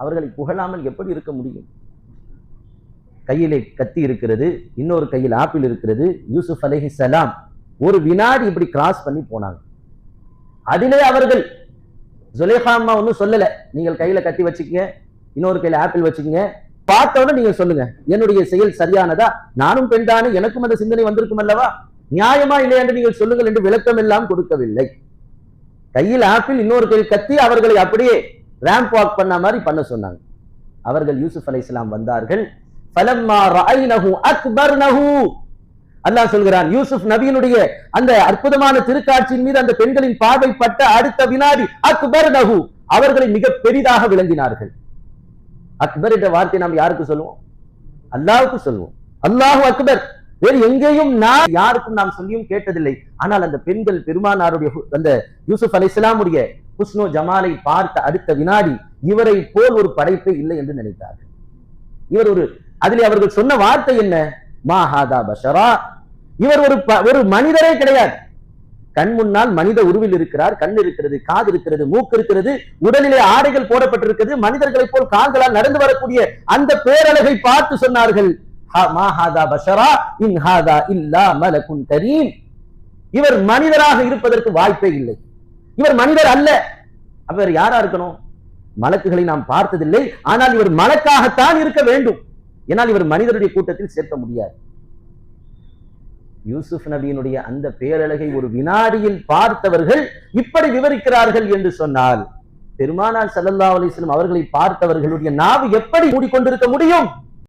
அவர்களை புகழாமல் எப்படி இருக்க முடியும்? கையிலே கத்தி இருக்கிறது இன்னொரு கையில் ஆப்பிள் இருக்கிறது யூசுப் அலஹி சலாம் ஒரு வினாடி இப்படி கிராஸ் பண்ணி போனாங்க. அதிலே அவர்கள் ஜுலேஹா அம்மா ஒன்றும் சொல்லல. நீங்கள் கையில கத்தி வச்சுக்கங்க இன்னொரு கையில ஆப்பிள் வச்சுக்கங்க. பார்த்தோட நீங்க சொல்லுங்க என்னுடைய செயல் சரியானதா? நானும் பெண்தானே எனக்கும் அந்த சிந்தனை வந்திருக்கும் அல்லவா? நியாயமா இல்லையா என்று நீங்கள் சொல்லுங்கள் என்று விளக்கம் எல்லாம் கொடுக்கவில்லை. கையில் ஆப்பிள் இன்னொரு கையில் கத்தி அவர்களை அப்படியே ரேம்ப் வாக் பண்ண மாதிரி பண்ண சொன்னாங்க. அவர்கள் யூசுப் அலைஹிஸ்ஸலாம் வந்தார்கள். ஃபலம்மா அக்பர் அக்பர்னஹு. அல்லாஹ் சொல்கிறான் யூசுப் நபியினுடைய அந்த அற்புதமான திருக்காட்சியின் மீது அந்த பெண்களின் பார்வை பட்ட அடுத்த வினாடி நகு அவர்களை மிக பெரிதாக விளங்கினார்கள். அக்பர் என்ற வார்த்தை நாம் யாருக்கு சொல்லுவோம்? அல்லாவுக்கு சொல்லுவோம். அல்லாஹு அக்பர். வேறு எங்கேயும் நான் யாருக்கும் நாம் சொல்லியும் கேட்டதில்லை. ஆனால் அந்த பெண்கள் பெருமானாருடைய அந்த யூசுப் அலைஹிஸ்ஸலாமுடைய ஹுஸ்னோ ஜமாலை பார்த்த அடுத்த வினாடி இவரை போல் ஒரு படைப்பே இல்லை என்று நினைத்தார்கள். இவர் ஒரு அதிலே அவர்கள் சொன்ன வார்த்தை என்ன? மாஹாதா பஷரா. இவர் ஒரு ப- ஒரு மனிதரே கிடையாது. கண் முன்னால் மனித உருவில் இருக்கிறார் கண் இருக்கிறது காது இருக்கிறது மூக்கு இருக்கிறது உடலிலே ஆடைகள் போடப்பட்டிருக்கிறது மனிதர்களைப் போல் கால்களால் நடந்து வரக்கூடிய அந்த பேரழகை பார்த்து சொன்னார்கள் "ஹா- பஷரா இவர் மனிதராக இருப்பதற்கு வாய்ப்பே இல்லை. இவர் மனிதர் அல்ல. அவர் யாரா இருக்கணும்? மலக்குகளை நாம் பார்த்ததில்லை. ஆனால் இவர் மலக்காகத்தான் இருக்க வேண்டும். ஏனால் இவர் மனிதருடைய கூட்டத்தில் சேர்க்க முடியாது. யூசுப் நபியினுடைய அந்த பேரழகை ஒரு வினாடியில் பார்த்தவர்கள் இப்படி விவரிக்கிறார்கள் என்று சொன்னால் பெருமானார் சல்லல்லா அலிஸ்லம் அவர்களை பார்த்தவர்களுடைய நாவு எப்படி மூடிக்கொண்டிருக்க முடியும்?